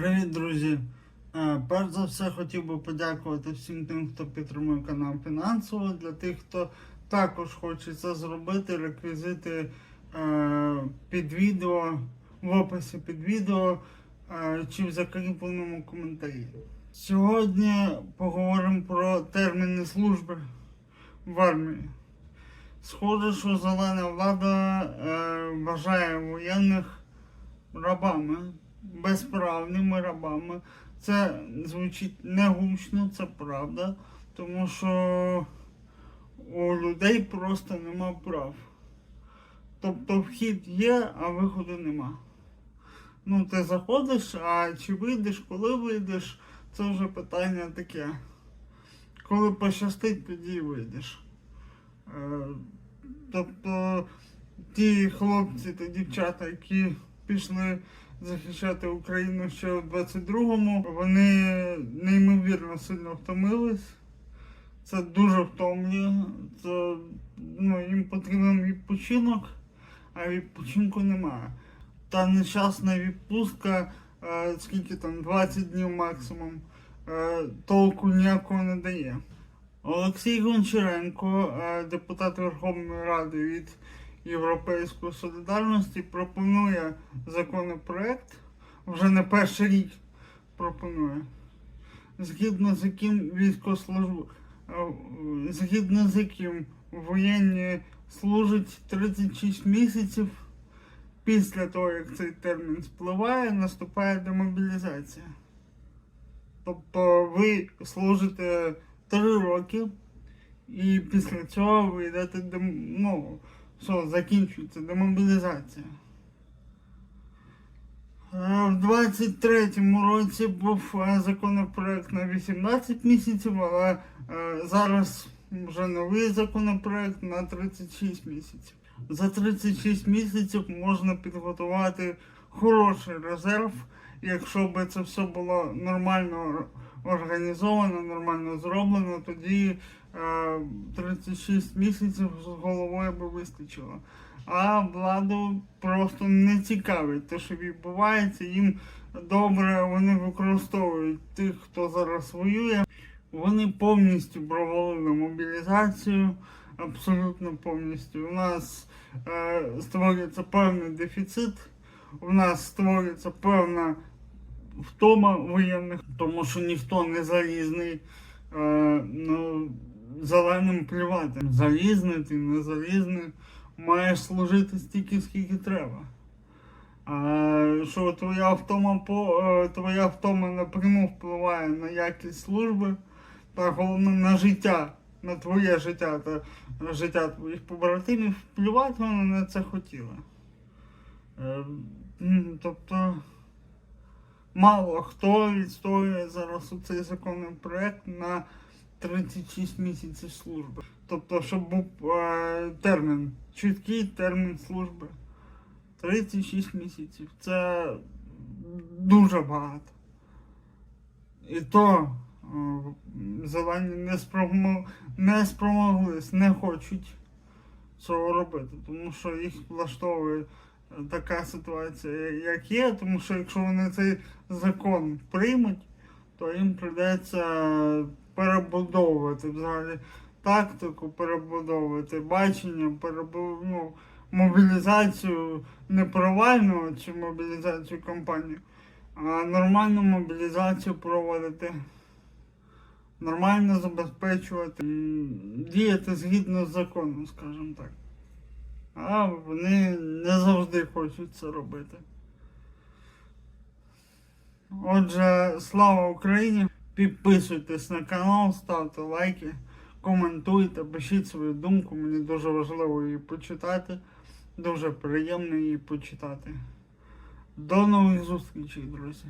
Привіт, друзі! Е, Перш за все хотів би подякувати всім тим, хто підтримує канал фінансово. Для тих, хто також хоче це зробити, реквізити е, під відео, в описі під відео е, чи в закріпленому коментарі. Сьогодні поговоримо про терміни служби в армії. Схоже, що зелена влада вважає воєнних рабами, безправними рабами. Це звучить не гучно, це правда, тому що у людей просто нема прав. Тобто вхід є, а виходу нема. Ну, ти заходиш, а чи вийдеш, коли вийдеш, це вже питання таке. Коли пощастить, тоді вийдеш. Е, Тобто ті хлопці та дівчата, які пішли захищати Україну ще у 22-му, вони неймовірно сильно втомились. Це дуже втомлює. Це, ну, їм потрібен відпочинок, а відпочинку немає. Та нещасна відпустка, е, скільки там, 20 днів максимум, е, толку ніякого не дає. Олексій Гончаренко, е, депутат Верховної Ради від Європейської солідарності, пропонує законопроект, вже не перший рік пропонує, згідно з яким військослужб... е, згідно з яким воєнні служать 36 місяців. Після того, як цей термін спливає, наступає демобілізація. Тобто ви служите 3 роки, і після цього ви йдете дем... ну, що, закінчується демобілізація. Е, В 23-му році був е, законопроект на 18 місяців, але е, зараз вже новий законопроект на 36 місяців. За 36 місяців можна підготувати хороший резерв, якщо би це все було нормально організовано, нормально зроблено, тоді 36 місяців з головою би вистачило. А владу просто не цікавить те, що відбувається. Їм добре вони використовують тих, хто зараз воює. Вони повністю провалили мобілізацію, абсолютно повністю. У нас е, створюється певний дефіцит, у нас створюється певна втома воєнних, тому що ніхто не залізний. Е, ну, зеленим плювати. Залізний ти, не залізний, маєш служити стільки, скільки треба. А що твоя втома по е, твоя втома напряму впливає на якість служби, та головне на життя, на твоє життя та на життя твоїх побратимів, плювати вони на це хотіли. Е, тобто мало хто відстоює зараз у цей законопроект на 36 місяців служби. Тобто, щоб був е, термін, чіткий термін служби. 36 місяців. Це дуже багато. І то е, зелені не, спромог... не спромоглись, не хочуть цього робити, тому що їх влаштовує е, така ситуація, як є, тому що якщо вони цей закон приймуть, то їм прийдеться перебудовувати взагалі тактику, перебудовувати бачення, перебу... ну, мобілізацію не провальну чи мобілізацію компанії, а нормальну мобілізацію проводити. Нормально забезпечувати, діяти згідно з законом, скажімо так. А вони не завжди хочуть це робити. Отже, слава Україні! Підписуйтесь на канал, ставте лайки, коментуйте, пишіть свою думку. Мені дуже важливо її почитати. Дуже приємно її почитати. До нових зустрічей, друзі!